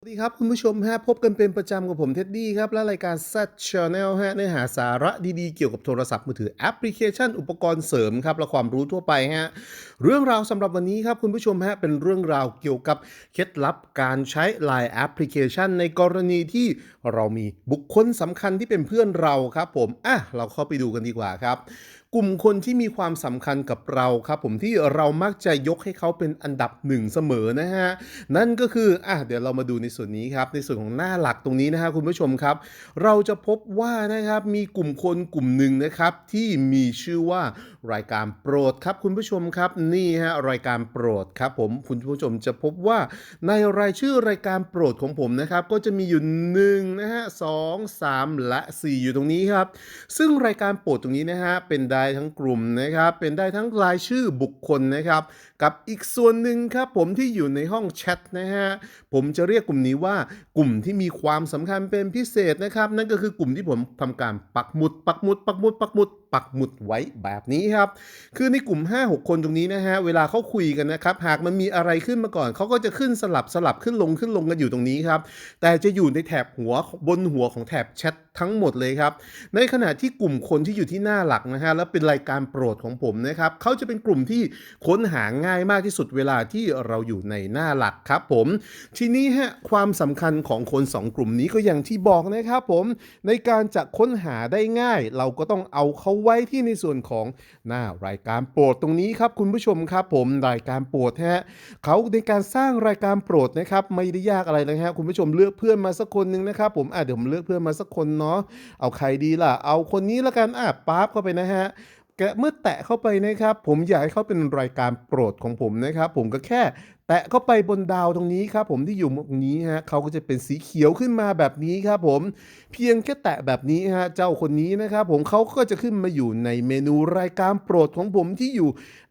สวัสดีครับ คุณผู้ชมฮะพบกันเป็นประจำกับผมเท็ดดี้ครับ และรายการ s ซ t Channel ฮะเนื้อหาสาระดีๆ เกี่ยวกับโทรศัพท์มือถือแอปพลิเคชัน อุปกรณ์เสริมครับ และความรู้ทั่วไปฮะเรื่องราวสำหรับวันนี้ครับ คุณผู้ชมฮะเป็นเรื่องราวเกี่ยวกับเคล็ดลับการใช้ Line แอปพลิเคชัน ในกรณีที่เรามีบุคคลสำคัญที่เป็นเพื่อนเราครับผมอะเราเข้าไปดูกันดีกว่าครับกลุ่มคนที่มีความสำคัญกับเราครับผมที่เรามักจะยกให้เขาเป็นอันดับหนึ่งเสมอนะฮะนั่นก็คืออะเดี๋ยวเรามาดูในส่วนนี้ครับในส่วนของหน้าหลักตรงนี้นะฮะคุณผู้ชมครับ เราจะพบว่านะครับมีกลุ่มคนกลุ่มหนึ่งนะครับที่มีชื่อว่ารายการโปรดครับคุณผู้ชมครับนี่ฮะรายการโปรดครับผมคุณผู้ชมจะพบว่าในรายชื่อรายการโปรดของผมนะครับก็จะมีอยู่1นะฮะสองสามและ 4 อยู่ตรงนี้ครับ ซึ่งรายการโปรดตรงนี้นะฮะเป็นได้ทั้งกลุ่มนะครับ เป็นได้ทั้งรายชื่อบุคคลนะครับ กับอีกส่วนหนึ่งครับผมที่อยู่ในห้องแชทนะฮะ ผมจะเรียกกลุ่มนี้ว่ากลุ่มที่มีความสำคัญเป็นพิเศษนะครับ นั่นก็คือกลุ่มที่ผมทำการปักหมุดปักหมุดปักหมุดปักหมุดปักหมุดไว้แบบนี้ครับ คือในกลุ่ม 5-6 คนตรงนี้นะฮะ เวลาเขาคุยกันนะครับ หากมันมีอะไรขึ้นมาก่อน เขาก็จะขึ้นสลับสลับขึ้นลงขึ้นลงกันอยู่ตรงนี้ครับ แต่จะอยู่ในแถบหัวบนหัวของแถบแชททั้งหมดเลยครับ ในขณะที่กลุ่มคนที่อยู่ที่หน้าหลักนะฮะ และเป็นรายการโปรดของผมนะครับ เขาจะเป็นกลุ่มที่ค้นหาง่ายมากที่สุดเวลาที่เราอยู่ในหน้าหลักครับผม ทีนี้ฮะความสำคัญของคน 2 กลุ่มนี้ก็อย่างที่บอกนะครับผม ในการจะค้นหาได้ง่าย เราก็ต้องเอาเขาไว้ที่ในส่วนของหน้ารายการโปรดตรงนี้ครับคุณผู้ชมครับผมรายการโปรดฮะเขาในการสร้างรายการโปรดนะครับไม่ได้ยากอะไรนะฮะคุณผู้ชมเลือกเพื่อนมาสักคนหนึ่งนะครับผมอะเดี๋ยวผมเลือกเพื่อนมาสักคนเนาะเอาใครดีล่ะ เอาคนนี้ละกันอะป๊าบเข้าไปนะฮะ แกะเมื่อแตะเข้าไปนะครับ ผมอยากให้เขาเป็นรายการโปรดของผมนะครับ ผมก็แค่แตะเข้าไปบนดาวตรงนี้ครับผมที่อยู่ตรงนี้ฮะเขาก็จะเป็นสีเขียวขึ้นมาแบบนี้ครับผมเพียงแค่แตะแบบนี้ฮะเจ้าคนนี้นะครับผมเขาก็จะขึ้นมาอยู่ในเมนูรายการโปรดของผมที่อยู่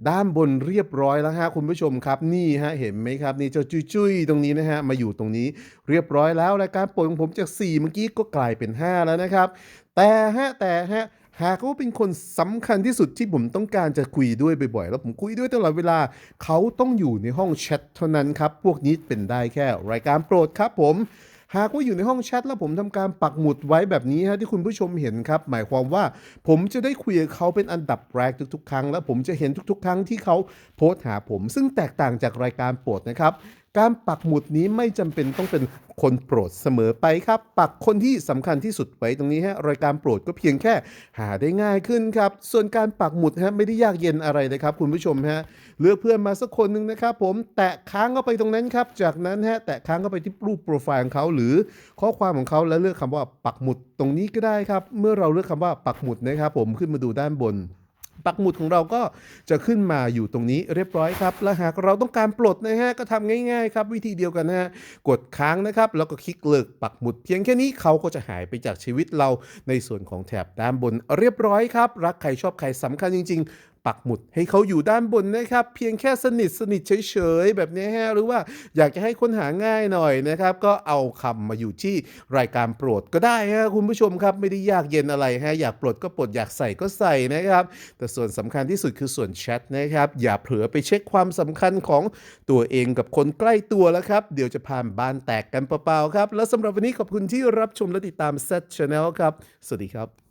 ด้านบนเรียบร้อยแล้วฮะคุณผู้ชมครับนี่ฮะเห็นไหมครับนี่เจ้าจุ้ยๆตรงนี้นะฮะมาอยู่ตรงนี้เรียบร้อยแล้วรายการโปรดของผมจาก 4 เมื่อกี้ก็กลายเป็น 5 แล้วนะครับแต่ฮะแต่ฮะ หากเขาเป็นคนสำคัญที่สุดที่ผมต้องการจะคุยด้วยบ่อยๆ แล้วผมคุยด้วยตลอดเวลา เขาต้องอยู่ในห้องแชทเท่านั้นครับ พวกนี้เป็นได้แค่รายการโปรดครับผม หากว่าอยู่ในห้องแชทแล้วผมทำการปักหมุดไว้แบบนี้ฮะที่คุณผู้ชมเห็นครับ หมายความว่าผมจะได้คุยกับเขาเป็นอันดับแรกทุกๆ ครั้ง และผมจะเห็นทุกๆ ครั้งที่เขาโพสต์หาผม ซึ่งแตกต่างจากรายการโปรดนะครับ การปักหมุดนี้ไม่จำเป็นต้องเป็นคนโปรดเสมอไปครับ ปักคนที่สำคัญที่สุดไว้ตรงนี้ฮะรายการโปรดก็เพียงแค่หาได้ง่ายขึ้นครับ ส่วนการปักหมุดฮะไม่ได้ยากเย็นอะไรเลยครับ คุณผู้ชมฮะเลือกเพื่อนมาสักคนหนึ่งนะครับผมแตะค้างเข้าไปตรงนั้นครับ จากนั้นฮะแตะค้างเข้าไปที่รูปโปรไฟล์ของเขาหรือข้อความของเขาแล้วเลือกคำว่าปักหมุดตรงนี้ก็ได้ครับ เมื่อเราเลือกคำว่าปักหมุดนะครับผมขึ้นมาดูด้านบน ปักหมุดของเราก็จะขึ้นมาอยู่ตรงนี้เรียบร้อยครับ และหากเราต้องการปลดนะฮะก็ทำง่ายๆครับ วิธีเดียวกันนะฮะกดค้างนะครับ แล้วก็คลิกเลิกปักหมุดเพียงแค่นี้เขาก็จะหายไปจากชีวิตเราในส่วนของแถบด้านบนเรียบร้อยครับ รักใครชอบใครสำคัญจริง ๆ ปักหมุด ให้เขาอยู่ด้านบนนะครับ เพียงแค่สนิทสนิทเฉยๆ แบบนี้ฮะหรือว่าอยากจะให้ค้นหาง่ายหน่อยนะครับ ก็เอาคำมาอยู่ที่รายการโปรดก็ได้ฮะคุณผู้ชมครับไม่ได้ยากเย็นอะไรฮะอยากปลดก็ปลดอยากใส่ก็ใส่นะครับ แต่ส่วนสำคัญที่สุดคือส่วนแชทนะครับอย่าเผลอไปเช็คความสำคัญของตัวเองกับคนใกล้ตัวแล้วครับ เดี๋ยวจะพานบ้านแตกกันเปล่าๆครับ แล้วสำหรับวันนี้ขอบคุณที่รับชมและติดตาม Set Channel ครับ สวัสดีครับ